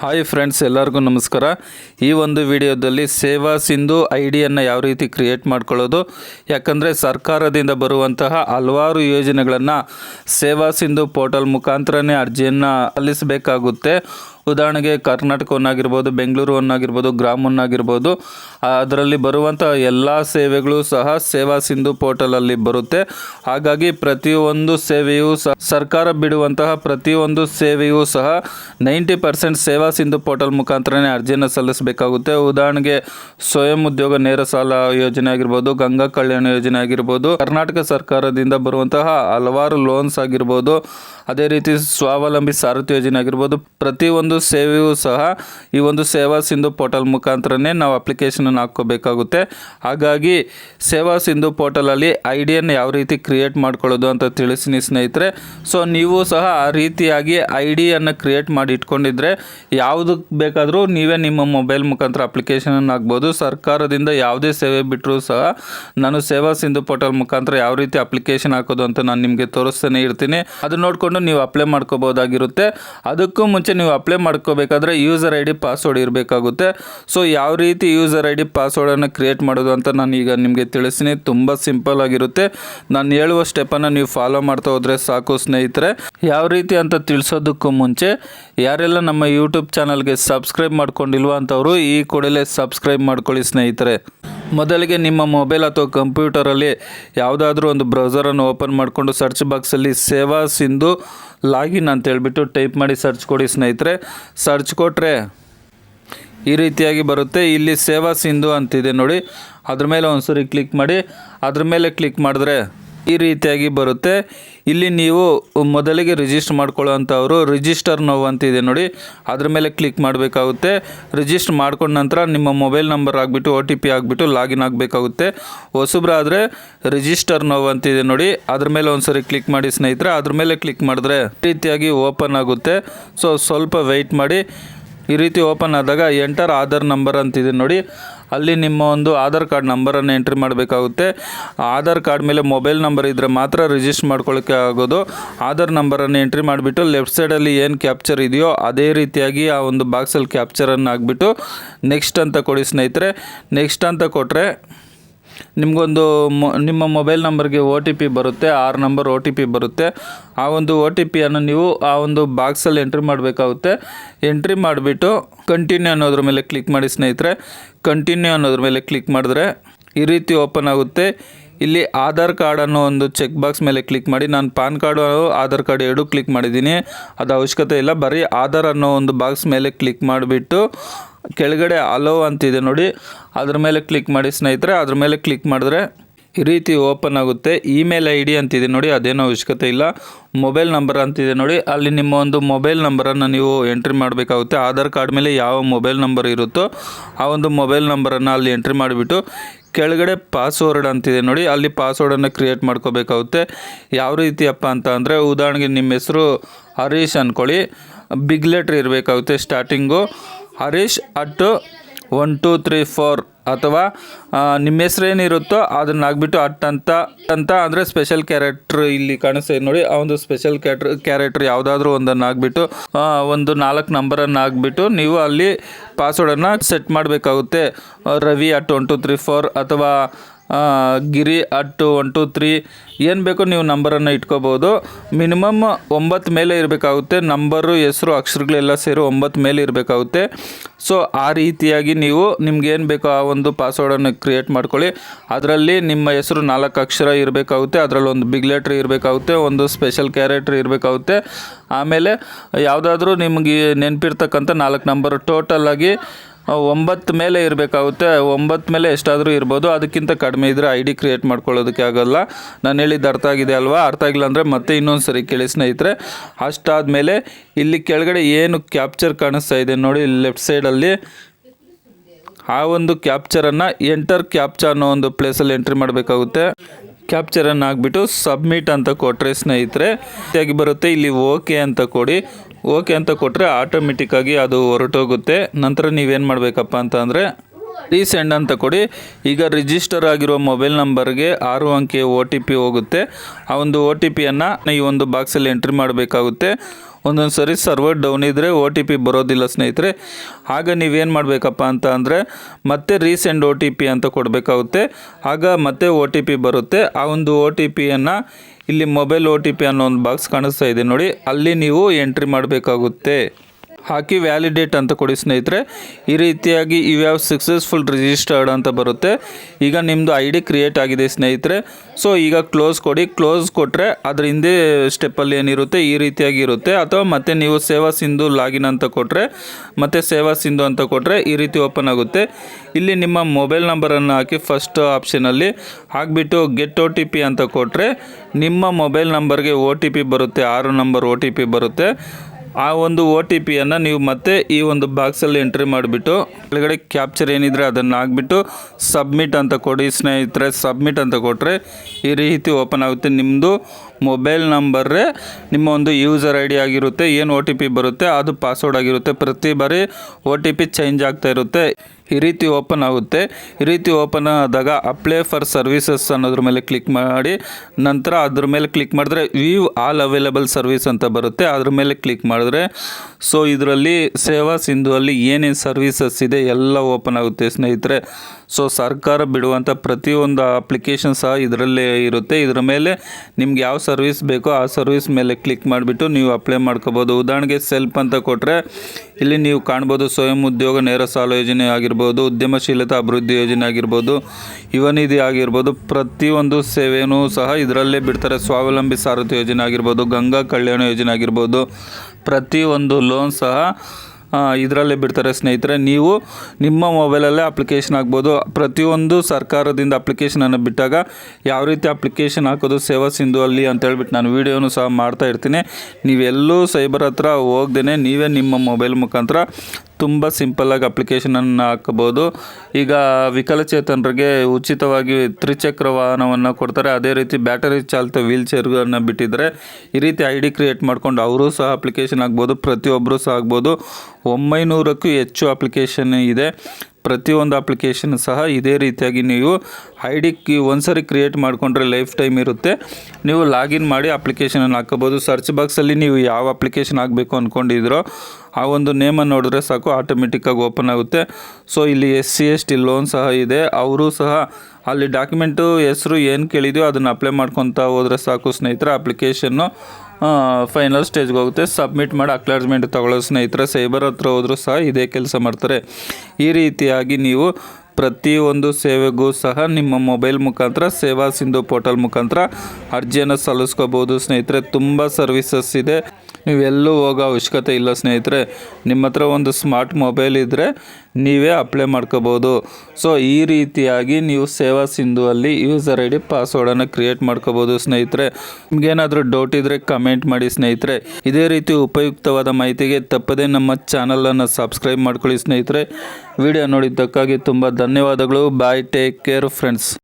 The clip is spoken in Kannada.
ಹಾಯ್ ಫ್ರೆಂಡ್ಸ್, ಎಲ್ಲರಿಗೂ ನಮಸ್ಕಾರ. ಈ ಒಂದು ವಿಡಿಯೋದಲ್ಲಿ ಸೇವಾ ಸಿಂಧು ಐ ಡಿಯನ್ನು ಯಾವ ರೀತಿ ಕ್ರಿಯೇಟ್ ಮಾಡ್ಕೊಳ್ಳೋದು, ಯಾಕಂದರೆ ಸರ್ಕಾರದಿಂದ ಬರುವಂತಹ ಹಲವಾರು ಯೋಜನೆಗಳನ್ನು ಸೇವಾ ಸಿಂಧು ಪೋರ್ಟಲ್ ಮುಖಾಂತರನೇ ಅರ್ಜಿಯನ್ನು ಸಲ್ಲಿಸಬೇಕಾಗುತ್ತೆ. ಉದಾಹರಣೆಗೆ ಕರ್ನಾಟಕವನ್ನಾಗಿರ್ಬೋದು ಬೆಂಗಳೂರುವನ್ನಾಗಿರ್ಬೋದು ಗ್ರಾಮವನ್ನಾಗಿರ್ಬೋದು ಅದರಲ್ಲಿ ಬರುವಂಥ ಎಲ್ಲ ಸೇವೆಗಳು ಸಹ ಸೇವಾ ಸಿಂಧು ಪೋರ್ಟಲಲ್ಲಿ ಬರುತ್ತೆ. ಹಾಗಾಗಿ ಪ್ರತಿಯೊಂದು ಸೇವೆಯೂ ಸರ್ಕಾರ ಬಿಡುವಂತಹ ಪ್ರತಿಯೊಂದು ಸೇವೆಯೂ ಸಹ ನೈಂಟಿ ಪರ್ಸೆಂಟ್ ಸೇವಾ ಸಿಂಧು ಪೋರ್ಟಲ್ ಮುಖಾಂತರನೇ ಅರ್ಜಿಯನ್ನು ಸಲ್ಲಿಸಬೇಕಾಗುತ್ತೆ. ಉದಾಹರಣೆಗೆ ಸ್ವಯಂ ಉದ್ಯೋಗ ನೇರ ಸಾಲ ಯೋಜನೆ ಆಗಿರ್ಬೋದು, ಗಂಗಾ ಕಲ್ಯಾಣ ಯೋಜನೆ ಆಗಿರ್ಬೋದು, ಕರ್ನಾಟಕ ಸರ್ಕಾರದಿಂದ ಬರುವಂತಹ ಹಲವಾರು ಲೋನ್ಸ್ ಆಗಿರ್ಬೋದು, ಅದೇ ರೀತಿ ಸ್ವಾವಲಂಬಿ ಸಾರಥಿ ಯೋಜನೆ ಆಗಿರ್ಬೋದು, ಪ್ರತಿಯೊಂದು ಸೇವೆಯೂ ಸಹ ಈ ಒಂದು ಸೇವಾ ಸಿಂಧು ಪೋರ್ಟಲ್ ಮುಖಾಂತರನೇ ನಾವು ಅಪ್ಲಿಕೇಶನನ್ನು ಹಾಕ್ಕೋಬೇಕಾಗುತ್ತೆ. ಹಾಗಾಗಿ ಸೇವಾ ಸಿಂಧು ಪೋರ್ಟಲಲ್ಲಿ ಐ ಡಿಯನ್ನು ಯಾವ ರೀತಿ ಕ್ರಿಯೇಟ್ ಮಾಡ್ಕೊಳ್ಳೋದು ಅಂತ ತಿಳಿಸಿನಿ ಸ್ನೇಹಿತರೆ. ಸೊ ನೀವು ಸಹ ಆ ರೀತಿಯಾಗಿ ಐ ಡಿಯನ್ನು ಕ್ರಿಯೇಟ್ ಮಾಡಿ ಇಟ್ಕೊಂಡಿದ್ರೆ ಯಾವುದಕ್ಕೆ ಬೇಕಾದರೂ ನೀವೇ ನಿಮ್ಮ ಮೊಬೈಲ್ ಮುಖಾಂತರ ಅಪ್ಲಿಕೇಶನನ್ನು ಹಾಕ್ಬೋದು. ಸರ್ಕಾರದಿಂದ ಯಾವುದೇ ಸೇವೆ ಬಿಟ್ಟರೂ ಸಹ ನಾನು ಸೇವಾ ಸಿಂಧು ಪೋರ್ಟಲ್ ಮುಖಾಂತರ ಯಾವ ರೀತಿ ಅಪ್ಲಿಕೇಶನ್ ಹಾಕೋದು ಅಂತ ನಾನು ನಿಮಗೆ ತೋರಿಸ್ತಾನೆ ಇರ್ತೀನಿ. ಅದು ನೋಡಿಕೊಂಡು ನೀವು ಅಪ್ಲೈ ಮಾಡ್ಕೋಬೋದಾಗಿರುತ್ತೆ ಅದಕ್ಕೂ ಮುಂಚೆ ನೀವು ಅಪ್ಲೈ ಮಾಡ್ಕೋಬೇಕಾದ್ರೆ ಯೂಸರ್ ಐ ಡಿ ಪಾಸ್ವರ್ಡ್ ಇರಬೇಕಾಗುತ್ತೆ. ಸೊ ಯಾವ ರೀತಿ ಯೂಸರ್ ಐ ಡಿ ಪಾಸ್ವರ್ಡನ್ನು ಕ್ರಿಯೇಟ್ ಮಾಡೋದು ಅಂತ ನಾನು ಈಗ ನಿಮಗೆ ತಿಳಿಸ್ತೀನಿ. ತುಂಬ ಸಿಂಪಲ್ ಆಗಿರುತ್ತೆ. ನಾನು ಹೇಳುವ ಸ್ಟೆಪ್ಪನ್ನು ನೀವು ಫಾಲೋ ಮಾಡ್ತಾ ಹೋದರೆ ಸಾಕು ಸ್ನೇಹಿತರೆ. ಯಾವ ರೀತಿ ಅಂತ ತಿಳಿಸೋದಕ್ಕೂ ಮುಂಚೆ, ಯಾರೆಲ್ಲ ನಮ್ಮ ಯೂಟ್ಯೂಬ್ ಚಾನಲ್ಗೆ ಸಬ್ಸ್ಕ್ರೈಬ್ ಮಾಡ್ಕೊಂಡಿಲ್ವ ಅಂತವರು, ಈ ಕೂಡಲೇ ಸಬ್ಸ್ಕ್ರೈಬ್ ಮಾಡ್ಕೊಳ್ಳಿ ಸ್ನೇಹಿತರೆ. ಮೊದಲಿಗೆ ನಿಮ್ಮ ಮೊಬೈಲ್ ಅಥವಾ ಕಂಪ್ಯೂಟರಲ್ಲಿ ಯಾವುದಾದ್ರೂ ಒಂದು ಬ್ರೌಸರನ್ನು ಓಪನ್ ಮಾಡಿಕೊಂಡು ಸರ್ಚ್ ಬಾಕ್ಸಲ್ಲಿ ಸೇವಾ ಸಿಂಧು ಲಾಗಿನ್ ಅಂತ ಹೇಳಿಬಿಟ್ಟು ಟೈಪ್ ಮಾಡಿ ಸರ್ಚ್ ಕೊಡಿ ಸ್ನೇಹಿತರೆ. ಸರ್ಚ್ ಕೊಟ್ಟರೆ ಈ ರೀತಿಯಾಗಿ ಬರುತ್ತೆ. ಇಲ್ಲಿ ಸೇವಾ ಸಿಂಧು ಅಂತಿದೆ ನೋಡಿ. ಅದ್ರ ಮೇಲೆ ಒಂದ್ಸರಿ ಕ್ಲಿಕ್ ಮಾಡಿ. ಅದ್ರ ಮೇಲೆ ಕ್ಲಿಕ್ ಮಾಡಿದ್ರೆ ಈ ರೀತಿಯಾಗಿ ಬರುತ್ತೆ. ಇಲ್ಲಿ ನೀವು ಮೊದಲಿಗೆ ರಿಜಿಸ್ಟರ್ ಮಾಡ್ಕೊಳ್ಳೋವಂಥವ್ರು ರಿಜಿಸ್ಟರ್ ನೋವು ಅಂತಿದೆ ನೋಡಿ. ಅದ್ರ ಮೇಲೆ ಕ್ಲಿಕ್ ಮಾಡಬೇಕಾಗುತ್ತೆ. ರಿಜಿಸ್ಟರ್ ಮಾಡ್ಕೊಂಡ ನಂತರ ನಿಮ್ಮ ಮೊಬೈಲ್ ನಂಬರ್ ಆಗಿಬಿಟ್ಟು ಒ ಟಿ ಪಿ ಆಗಿಬಿಟ್ಟು ಲಾಗಿನ್ ಆಗಬೇಕಾಗುತ್ತೆ. ಹೊಸಬ್ರಾದರೆ ರಿಜಿಸ್ಟರ್ ನೋವು ಅಂತಿದೆ ನೋಡಿ. ಅದ್ರ ಮೇಲೆ ಒಂದ್ಸರಿ ಕ್ಲಿಕ್ ಮಾಡಿ ಸ್ನೇಹಿತರೆ. ಅದ್ರ ಮೇಲೆ ಕ್ಲಿಕ್ ಮಾಡಿದ್ರೆ ರೀತಿಯಾಗಿ ಓಪನ್ ಆಗುತ್ತೆ. ಸೊ ಸ್ವಲ್ಪ ವೆಯ್ಟ್ ಮಾಡಿ. ಈ ರೀತಿ ಓಪನ್ ಆದಾಗ ಎಂಟರ್ ಆಧಾರ್ ನಂಬರ್ ಅಂತಿದೆ ನೋಡಿ. ಅಲ್ಲಿ ನಿಮ್ಮ ಒಂದು ಆಧಾರ್ ಕಾರ್ಡ್ ನಂಬರನ್ನು ಎಂಟ್ರಿ ಮಾಡಬೇಕಾಗುತ್ತೆ. ಆಧಾರ್ ಕಾರ್ಡ್ ಮೇಲೆ ಮೊಬೈಲ್ ನಂಬರ್ ಇದ್ದರೆ ಮಾತ್ರ ರಿಜಿಸ್ಟರ್ ಮಾಡ್ಕೊಳ್ಳೋಕ್ಕೆ ಆಗೋದು. ಆಧಾರ್ ನಂಬರನ್ನು ಎಂಟ್ರಿ ಮಾಡಿಬಿಟ್ಟು ಲೆಫ್ಟ್ ಸೈಡಲ್ಲಿ ಏನು ಕ್ಯಾಪ್ಚರ್ ಇದೆಯೋ ಅದೇ ರೀತಿಯಾಗಿ ಆ ಒಂದು ಬಾಕ್ಸಲ್ಲಿ ಕ್ಯಾಪ್ಚರನ್ನು ಹಾಕ್ಬಿಟ್ಟು ನೆಕ್ಸ್ಟ್ ಅಂತ ಕೊಡಿ ಸ್ನೇಹಿತರೆ. ನೆಕ್ಸ್ಟ್ ಅಂತ ಕೊಟ್ಟರೆ ನಿಮಗೊಂದು ನಿಮ್ಮ ಮೊಬೈಲ್ ನಂಬರ್ಗೆ ಒ ಟಿ ಪಿ ಬರುತ್ತೆ, ಆರು ನಂಬರ್ ಒ ಟಿ ಪಿ ಬರುತ್ತೆ. ಆ ಒಂದು ಒ ಟಿ ಪಿಯನ್ನು ನೀವು ಆ ಒಂದು ಬಾಕ್ಸಲ್ಲಿ ಎಂಟ್ರಿ ಮಾಡಬೇಕಾಗುತ್ತೆ. ಎಂಟ್ರಿ ಮಾಡಿಬಿಟ್ಟು ಕಂಟಿನ್ಯೂ ಅನ್ನೋದ್ರ ಮೇಲೆ ಕ್ಲಿಕ್ ಮಾಡಿ ಸ್ನೇಹಿತರೆ. ಕಂಟಿನ್ಯೂ ಅನ್ನೋದ್ರ ಮೇಲೆ ಕ್ಲಿಕ್ ಮಾಡಿದ್ರೆ ಈ ರೀತಿ ಓಪನ್ ಆಗುತ್ತೆ. ಇಲ್ಲಿ ಆಧಾರ್ ಕಾರ್ಡ್ ಅನ್ನೋ ಒಂದು ಚೆಕ್ ಬಾಕ್ಸ್ ಮೇಲೆ ಕ್ಲಿಕ್ ಮಾಡಿ, ನಾನು ಪಾನ್ ಕಾರ್ಡು, ಆಧಾರ್ ಕಾರ್ಡ್ ಎರಡೂ ಕ್ಲಿಕ್ ಮಾಡಿದ್ದೀನಿ. ಅದು ಅವಶ್ಯಕತೆ ಇಲ್ಲ, ಬರೀ ಆಧಾರ್ ಅನ್ನೋ ಒಂದು ಬಾಕ್ಸ್ ಮೇಲೆ ಕ್ಲಿಕ್ ಮಾಡಿಬಿಟ್ಟು ಕೆಳಗಡೆ ಅಲೋ ಅಂತಿದೆ ನೋಡಿ. ಅದ್ರ ಮೇಲೆ ಕ್ಲಿಕ್ ಮಾಡಿ ಸ್ನೇಹಿತರೆ, ಅದ್ರ ಮೇಲೆ ಕ್ಲಿಕ್ ಮಾಡಿದ್ರೆ ಈ ರೀತಿ ಓಪನ್ ಆಗುತ್ತೆ. ಇಮೇಲ್ ಐ ಡಿ ಅಂತಿದೆ ನೋಡಿ, ಅದೇನೋ ಅವಶ್ಯಕತೆ ಇಲ್ಲ. ಮೊಬೈಲ್ ನಂಬರ್ ಅಂತಿದೆ ನೋಡಿ, ಅಲ್ಲಿ ನಿಮ್ಮ ಒಂದು ಮೊಬೈಲ್ ನಂಬರನ್ನು ನೀವು ಎಂಟ್ರಿ ಮಾಡಬೇಕಾಗುತ್ತೆ. ಆಧಾರ್ ಕಾರ್ಡ್ ಮೇಲೆ ಯಾವ ಮೊಬೈಲ್ ನಂಬರ್ ಇರುತ್ತೋ ಆ ಒಂದು ಮೊಬೈಲ್ ನಂಬರನ್ನು ಅಲ್ಲಿ ಎಂಟ್ರಿ ಮಾಡಿಬಿಟ್ಟು ಕೆಳಗಡೆ ಪಾಸ್ವರ್ಡ್ ಅಂತಿದೆ ನೋಡಿ, ಅಲ್ಲಿ ಪಾಸ್ವರ್ಡನ್ನು ಕ್ರಿಯೇಟ್ ಮಾಡ್ಕೋಬೇಕಾಗುತ್ತೆ. ಯಾವ ರೀತಿಯಪ್ಪ ಅಂತ ಅಂದರೆ, ಉದಾಹರಣೆಗೆ ನಿಮ್ಮ ಹೆಸರು ಹರೀಶ್ ಅಂದ್ಕೊಳ್ಳಿ ಬಿಗ್ ಲೆಟ್ರ್ ಇರಬೇಕಾಗುತ್ತೆ starting Harish at one, two, three, four ಅಥವಾ ನಿಮ್ಮ ಹೆಸರೇನಿರುತ್ತೋ ಅದನ್ನ ಹಾಕ್ಬಿಟ್ಟು ಅಟ್ ಅಂತ ಅಂತ ಅಂದರೆ ಸ್ಪೆಷಲ್ ಕ್ಯಾರೆಕ್ಟ್ರ್ ಇಲ್ಲಿ ಕಾಣಿಸ್ತಾ ಇದೆ ನೋಡಿ. ಆ ಒಂದು ಸ್ಪೆಷಲ್ ಕ್ಯಾಟ್ರ್ ಕ್ಯಾರೆಕ್ಟ್ರ್ ಯಾವುದಾದ್ರೂ ಒಂದನ್ನು ಹಾಕ್ಬಿಟ್ಟು ಒಂದು ನಾಲ್ಕು ನಂಬರನ್ನು ಹಾಕ್ಬಿಟ್ಟು ನೀವು ಅಲ್ಲಿ ಪಾಸ್ವರ್ಡನ್ನು ಸೆಟ್ ಮಾಡಬೇಕಾಗುತ್ತೆ. Ravi at one, two, three, four ಅಥವಾ Giri at one two three ಏನು ಬೇಕೋ ನೀವು ನಂಬರನ್ನು ಇಟ್ಕೋಬೋದು. ಮಿನಿಮಮ್ ಒಂಬತ್ತು ಮೇಲೆ ಇರಬೇಕಾಗುತ್ತೆ. ನಂಬರು ಹೆಸರು, ಅಕ್ಷರಗಳೆಲ್ಲ ಸೇರಿ ಒಂಬತ್ತು ಮೇಲೆ ಇರಬೇಕಾಗುತ್ತೆ. ಸೊ ಆ ರೀತಿಯಾಗಿ ನೀವು ನಿಮ್ಗೆ ಏನು ಬೇಕೋ ಆ ಒಂದು ಪಾಸ್ವರ್ಡನ್ನು ಕ್ರಿಯೇಟ್ ಮಾಡ್ಕೊಳ್ಳಿ. ಅದರಲ್ಲಿ ನಿಮ್ಮ ಹೆಸರು ನಾಲ್ಕು ಅಕ್ಷರ ಇರಬೇಕಾಗುತ್ತೆ. ಅದರಲ್ಲಿ ಒಂದು ಬಿಗ್ ಲೆಟ್ರ್ ಇರಬೇಕಾಗುತ್ತೆ. ಒಂದು ಸ್ಪೆಷಲ್ ಕ್ಯಾರೆಕ್ಟ್ರ್ ಇರಬೇಕಾಗುತ್ತೆ. ಆಮೇಲೆ ಯಾವುದಾದ್ರೂ ನಿಮಗೆ ನೆನಪಿರ್ತಕ್ಕಂಥ ನಾಲ್ಕು ನಂಬರ್ ಟೋಟಲಾಗಿ ಒಂಬತ್ತು ಮೇಲೆ ಇರಬೇಕಾಗುತ್ತೆ, ಒಂಬತ್ತು ಮೇಲೆ ಎಷ್ಟಾದರೂ ಇರ್ಬೋದು, ಅದಕ್ಕಿಂತ ಕಡಿಮೆ ಇದ್ದರೆ ಐ ಡಿ ಕ್ರಿಯೇಟ್ ಮಾಡ್ಕೊಳ್ಳೋದಕ್ಕೆ ಆಗೋಲ್ಲ. ನಾನು ಹೇಳಿದ್ದು ಅರ್ಥ ಆಗಿದೆ ಅಲ್ವಾ? ಅರ್ಥ ಆಗಿಲ್ಲ ಅಂದರೆ ಮತ್ತೆ ಇನ್ನೊಂದು ಸರಿ ಕೇಳಿ ಸ್ನೇಹಿತರೆ. ಅಷ್ಟಾದಮೇಲೆ ಇಲ್ಲಿ ಕೆಳಗಡೆ ಏನು ಕ್ಯಾಪ್ಚರ್ ಕಾಣಿಸ್ತಾ ಇದೆ ನೋಡಿ ಲೆಫ್ಟ್ ಸೈಡಲ್ಲಿ ಆ ಒಂದು ಕ್ಯಾಪ್ಚರನ್ನು ಎಂಟರ್ ಕ್ಯಾಪ್ಚರ್ ಅನ್ನೋ ಒಂದು ಪ್ಲೇಸಲ್ಲಿ ಎಂಟ್ರಿ ಮಾಡಬೇಕಾಗುತ್ತೆ. ಕ್ಯಾಪ್ಚರನ್ನು ಹಾಕ್ಬಿಟ್ಟು ಸಬ್ಮಿಟ್ ಅಂತ ಕೊಟ್ಟರೆ ಸ್ನೇಹಿತರೆ ರೀತಿಯಾಗಿ ಬರುತ್ತೆ. ಇಲ್ಲಿ ಓಕೆ ಅಂತ ಕೊಡಿ. ಓಕೆ ಅಂತ ಕೊಟ್ಟರೆ ಆಟೋಮೆಟಿಕ್ಕಾಗಿ ಅದು ಹೊರಟೋಗುತ್ತೆ. ನಂತರ ನೀವೇನು ಮಾಡಬೇಕಪ್ಪ ಅಂತ ಅಂದರೆ ರೀಸೆಂಡ್ ಅಂತ ಕೊಡಿ. ಈಗ ರಿಜಿಸ್ಟರ್ ಆಗಿರೋ ಮೊಬೈಲ್ ನಂಬರ್ಗೆ ಆರು ಅಂಕೆ ಓ ಟಿ ಪಿ ಹೋಗುತ್ತೆ. ಆ ಒಂದು ಒ ಟಿ ಪಿಯನ್ನು ಈ ಒಂದು ಬಾಕ್ಸಲ್ಲಿ ಎಂಟ್ರಿ ಮಾಡಬೇಕಾಗುತ್ತೆ. ಒಂದೊಂದು ಸರಿ ಸರ್ವರ್ ಡೌನ್ ಇದ್ದರೆ ಒ ಟಿ ಪಿ ಬರೋದಿಲ್ಲ ಸ್ನೇಹಿತರೆ. ಆಗ ನೀವೇನು ಮಾಡಬೇಕಪ್ಪ ಅಂತ ಅಂದರೆ ಮತ್ತೆ ರೀಸೆಂಡ್ ಒ ಟಿ ಪಿ ಅಂತ ಕೊಡಬೇಕಾಗುತ್ತೆ. ಆಗ ಮತ್ತೆ ಒ ಟಿ ಪಿ ಬರುತ್ತೆ. ಆ ಒಂದು ಒ ಟಿ ಪಿಯನ್ನು ಇಲ್ಲಿ ಮೊಬೈಲ್ ಒ ಟಿ ಪಿ ಅನ್ನೋ ಒಂದು ಬಾಕ್ಸ್ ಕಾಣಿಸ್ತಾ ಇದೆ ನೋಡಿ. ಅಲ್ಲಿ ನೀವು ಎಂಟ್ರಿ ಮಾಡಬೇಕಾಗುತ್ತೆ. ಹಾಕಿ ವ್ಯಾಲಿಡೇಟ್ ಅಂತ ಕೊಡಿ ಸ್ನೇಹಿತರೆ. ಈ ರೀತಿಯಾಗಿ ಇವ್ಯಾವ ಸಕ್ಸಸ್ಫುಲ್ ರಿಜಿಸ್ಟರ್ಡ್ ಅಂತ ಬರುತ್ತೆ. ಈಗ ನಿಮ್ಮದು ಐ ಡಿ ಕ್ರಿಯೇಟ್ ಆಗಿದೆ ಸ್ನೇಹಿತರೆ. ಸೊ ಈಗ ಕ್ಲೋಸ್ ಕೊಡಿ. ಕ್ಲೋಸ್ ಕೊಟ್ಟರೆ ಅದ್ರ ಹಿಂದೆ ಸ್ಟೆಪ್ಪಲ್ಲಿ ಏನಿರುತ್ತೆ, ಈ ರೀತಿಯಾಗಿ ಇರುತ್ತೆ. ಅಥವಾ ಮತ್ತೆ ನೀವು ಸೇವಾ ಸಿಂಧು ಲಾಗಿನ್ ಅಂತ ಕೊಟ್ಟರೆ ಮತ್ತೆ ಸೇವಾ ಸಿಂಧು ಅಂತ ಕೊಟ್ಟರೆ ಈ ರೀತಿ ಓಪನ್ ಆಗುತ್ತೆ. ಇಲ್ಲಿ ನಿಮ್ಮ ಮೊಬೈಲ್ ನಂಬರನ್ನು ಹಾಕಿ ಫಸ್ಟ್ ಆಪ್ಷನಲ್ಲಿ ಹಾಕಿಬಿಟ್ಟು ಗೆಟ್ ಒ ಟಿ ಪಿ ಅಂತ ಕೊಟ್ಟರೆ ನಿಮ್ಮ ಮೊಬೈಲ್ ನಂಬರ್ಗೆ ಒ ಟಿ ಪಿ ಬರುತ್ತೆ. ಆರು ನಂಬರ್ ಒ ಟಿ ಪಿ ಬರುತ್ತೆ. ಆ ಒಂದು ಒ ಟಿ ಪಿಯನ್ನು ನೀವು ಮತ್ತೆ ಈ ಒಂದು ಬಾಕ್ಸಲ್ಲಿ ಎಂಟ್ರಿ ಮಾಡಿಬಿಟ್ಟು, ಕೆಳಗಡೆ ಕ್ಯಾಪ್ಚರ್ ಏನಿದ್ರೆ ಅದನ್ನು ಹಾಕ್ಬಿಟ್ಟು ಸಬ್ಮಿಟ್ ಅಂತ ಕೊಡಿ ಸ್ನೇಹಿತರೆ ಸಬ್ಮಿಟ್ ಅಂತ ಕೊಟ್ಟರೆ ಈ ರೀತಿ ಓಪನ್ ಆಗುತ್ತೆ. ನಿಮ್ಮದು ಮೊಬೈಲ್ ನಂಬರೇ ನಿಮ್ಮ ಒಂದು ಯೂಸರ್ ಐ ಡಿ ಆಗಿರುತ್ತೆ, ಏನು ಒ ಟಿ ಪಿ ಬರುತ್ತೆ, ಅದು ಪಾಸ್ವರ್ಡ್ ಆಗಿರುತ್ತೆ. ಪ್ರತಿ ಬಾರಿ ಒ ಟಿ ಪಿ ಚೇಂಜ್ ಆಗ್ತಾ ಇರುತ್ತೆ. ಈ ರೀತಿ ಓಪನ್ ಆಗುತ್ತೆ. ಈ ರೀತಿ ಓಪನ್ ಆದಾಗ ಅಪ್ಲೈ ಫಾರ್ ಸರ್ವಿಸಸ್ ಅನ್ನೋದ್ರ ಮೇಲೆ ಕ್ಲಿಕ್ ಮಾಡಿ, ನಂತರ ಅದ್ರ ಮೇಲೆ ಕ್ಲಿಕ್ ಮಾಡಿದ್ರೆ ವ್ಯೂ ಆಲ್ ಅವೈಲೇಬಲ್ ಸರ್ವಿಸ್ ಅಂತ ಬರುತ್ತೆ. ಅದ್ರ ಮೇಲೆ ಕ್ಲಿಕ್ ಮಾಡಿದ್ರೆ ಸೊ ಇದರಲ್ಲಿ ಸೇವಾ ಸಿಂಧುವಲ್ಲಿ ಏನೇನು ಸರ್ವಿಸಸ್ ಇದೆ, ಎಲ್ಲ ಓಪನ್ ಆಗುತ್ತೆ ಸ್ನೇಹಿತರೆ. ಸೊ ಸರ್ಕಾರ ಬಿಡುವಂಥ ಪ್ರತಿಯೊಂದು ಅಪ್ಲಿಕೇಶನ್ ಸಹ ಇದರಲ್ಲೇ ಇರುತ್ತೆ. ಇದರ ಮೇಲೆ ನಿಮ್ಗೆ ಯಾವ ಸರ್ವಿಸ್ ಬೇಕೋ ಆ ಸರ್ವಿಸ್ ಮೇಲೆ ಕ್ಲಿಕ್ ಮಾಡಿಬಿಟ್ಟು ನೀವು ಅಪ್ಲೈ ಮಾಡ್ಕೋಬೋದು. ಉದಾಹರಣೆಗೆ ಸೆಲ್ಫ್ ಅಂತ ಕೊಟ್ಟರೆ ಇಲ್ಲಿ ನೀವು ಕಾಣ್ಬೋದು ಸ್ವಯಂ ಉದ್ಯೋಗ, ನೇರ ಸಾಲ ಯೋಜನೆ ಆಗಿರ್ಬೋದು, ಉದ್ಯಮಶೀಲತಾ ಅಭಿವೃದ್ಧಿ ಯೋಜನೆ ಆಗಿರ್ಬೋದು, ಯುವನಿಧಿ ಆಗಿರ್ಬೋದು, ಪ್ರತಿಯೊಂದು ಸೇವೆಯೂ ಸಹ ಇದರಲ್ಲೇ ಬಿಡ್ತಾರೆ. ಸ್ವಾವಲಂಬಿ ಸಾರಥಿ ಯೋಜನೆ ಆಗಿರ್ಬೋದು, ಗಂಗಾ ಕಲ್ಯಾಣ ಯೋಜನೆ ಆಗಿರ್ಬೋದು, ಪ್ರತಿಯೊಂದು ಲೋನ್ ಸಹ ಇದರಲ್ಲೇ ಬಿಡ್ತಾರೆ ಸ್ನೇಹಿತರೆ. ನೀವು ನಿಮ್ಮ ಮೊಬೈಲಲ್ಲೇ ಅಪ್ಲಿಕೇಶನ್ ಹಾಕ್ಬೋದು. ಪ್ರತಿಯೊಂದು ಸರ್ಕಾರದಿಂದ ಅಪ್ಲಿಕೇಶನನ್ನು ಬಿಟ್ಟಾಗ ಯಾವ ರೀತಿ ಅಪ್ಲಿಕೇಶನ್ ಹಾಕೋದು, ಸೇವಾ ಸಿಂಧು ಅಲ್ಲಿ ಅಂತ ಹೇಳ್ಬಿಟ್ಟು ನಾನು ವೀಡಿಯೋನು ಸಹ ಮಾಡ್ತಾ ಇರ್ತೀನಿ. ನೀವೆಲ್ಲೂ ಸೈಬರ್ ಹತ್ರ ಹೋಗ್ದೇನೆ ನೀವೇ ನಿಮ್ಮ ಮೊಬೈಲ್ ಮುಖಾಂತರ ತುಂಬ ಸಿಂಪಲ್ಲಾಗಿ ಅಪ್ಲಿಕೇಶನನ್ನು ಹಾಕಬೋದು ಈಗ ವಿಕಲಚೇತನರಿಗೆ ಉಚಿತವಾಗಿ ತ್ರಿಚಕ್ರ ವಾಹನವನ್ನು ಕೊಡ್ತಾರೆ. ಅದೇ ರೀತಿ ಬ್ಯಾಟರಿ ಚಾಲಿತ ವೀಲ್ ಚೇರ್ಗಳನ್ನು ಬಿಟ್ಟಿದ್ದಾರೆ ಈ ರೀತಿ ಐ ಡಿ ಕ್ರಿಯೇಟ್ ಮಾಡ್ಕೊಂಡು ಅವರು ಸಹ ಅಪ್ಲಿಕೇಶನ್ ಆಗ್ಬೋದು ಪ್ರತಿಯೊಬ್ಬರೂ ಸಹ ಆಗ್ಬೋದು ಒಂಬೈನೂರಕ್ಕೂ ಹೆಚ್ಚು ಅಪ್ಲಿಕೇಶನ್ ಇದೆ. ಪ್ರತಿಯೊಂದು ಅಪ್ಲಿಕೇಶನ್ ಸಹ ಇದೇ ರೀತಿಯಾಗಿ ನೀವು ಐ ಡಿ ಒಂದು ಒಂದ್ಸರಿ ಕ್ರಿಯೇಟ್ ಮಾಡಿಕೊಂಡ್ರೆ ಲೈಫ್ ಟೈಮ್ ಇರುತ್ತೆ. ನೀವು ಲಾಗಿನ್ ಮಾಡಿ ಅಪ್ಲಿಕೇಶನನ್ನು ಹಾಕೋಬೋದು ಸರ್ಚ್ ಬಾಕ್ಸಲ್ಲಿ ನೀವು ಯಾವ ಅಪ್ಲಿಕೇಶನ್ ಹಾಕಬೇಕು ಅಂದ್ಕೊಂಡಿದ್ರೋ ಆ ಒಂದು ನೇಮನ್ನು ನೋಡಿದ್ರೆ ಸಾಕು ಆಟೋಮೆಟಿಕ್ಕಾಗಿ ಓಪನ್ ಆಗುತ್ತೆ. ಸೊ ಇಲ್ಲಿ S C S T loan ಸಹ ಇದೆ. ಅವರು ಸಹ ಅಲ್ಲಿ ಡಾಕ್ಯುಮೆಂಟು ಹೆಸರು ಏನು ಕೇಳಿದೆಯೋ ಅದನ್ನು ಅಪ್ಲೈ ಮಾಡ್ಕೊತಾ ಹೋದರೆ ಸಾಕು ಸ್ನೇಹಿತರೆ ಅಪ್ಲಿಕೇಶನ್ನು ಫೈನಲ್ ಸ್ಟೇಜ್ಗೆ ಹೋಗುತ್ತೆ. ಸಬ್ಮಿಟ್ ಮಾಡಿ ಅಕ್ಲಾಜ್ಮೆಂಟ್ ತಗೊಳ್ಳೋ ಸ್ನೇಹಿತರೆ ಸೈಬರ್ ಹತ್ರ ಹೋದರೂ ಸಹ ಇದೇ ಕೆಲಸ ಮಾಡ್ತಾರೆ. ಈ ರೀತಿಯಾಗಿ ನೀವು ಪ್ರತಿಯೊಂದು ಸೇವೆಗೂ ಸಹ ನಿಮ್ಮ ಮೊಬೈಲ್ ಮುಖಾಂತರ, ಸೇವಾ ಸಿಂಧು ಪೋರ್ಟಲ್ ಮುಖಾಂತರ ಅರ್ಜಿಯನ್ನು ಸಲ್ಲಿಸ್ಕೋಬೋದು ಸ್ನೇಹಿತರೆ, ತುಂಬ ಸರ್ವಿಸಸ್ ಇದೆ. ನೀವೆಲ್ಲೂ ಹೋಗೋ ಅವಶ್ಯಕತೆ ಇಲ್ಲ ಸ್ನೇಹಿತರೆ. ನಿಮ್ಮ ಹತ್ರ ಒಂದು ಸ್ಮಾರ್ಟ್ ಮೊಬೈಲ್ ಇದ್ದರೆ ನೀವೇ ಅಪ್ಲೈ ಮಾಡ್ಕೋಬೋದು. ಸೊ ಈ ರೀತಿಯಾಗಿ ನೀವು ಸೇವಾ ಸಿಂಧು ಅಲ್ಲಿ ಯೂಸರ್ ಐ ಡಿ ಪಾಸ್ವರ್ಡನ್ನು ಕ್ರಿಯೇಟ್ ಮಾಡ್ಕೋಬೋದು ಸ್ನೇಹಿತರೆ. ನಿಮಗೇನಾದರೂ ಡೌಟ್ ಇದ್ದರೆ ಕಮೆಂಟ್ ಮಾಡಿ ಸ್ನೇಹಿತರೆ. ಇದೇ ರೀತಿ ಉಪಯುಕ್ತವಾದ ಮಾಹಿತಿಗೆ ತಪ್ಪದೇ ನಮ್ಮ ಚಾನಲನ್ನು ಸಬ್ಸ್ಕ್ರೈಬ್ ಮಾಡ್ಕೊಳ್ಳಿ ಸ್ನೇಹಿತರೆ. ವಿಡಿಯೋ ನೋಡಿದ್ದಕ್ಕಾಗಿ ತುಂಬ ಧನ್ಯವಾದಗಳು. Bye take care friends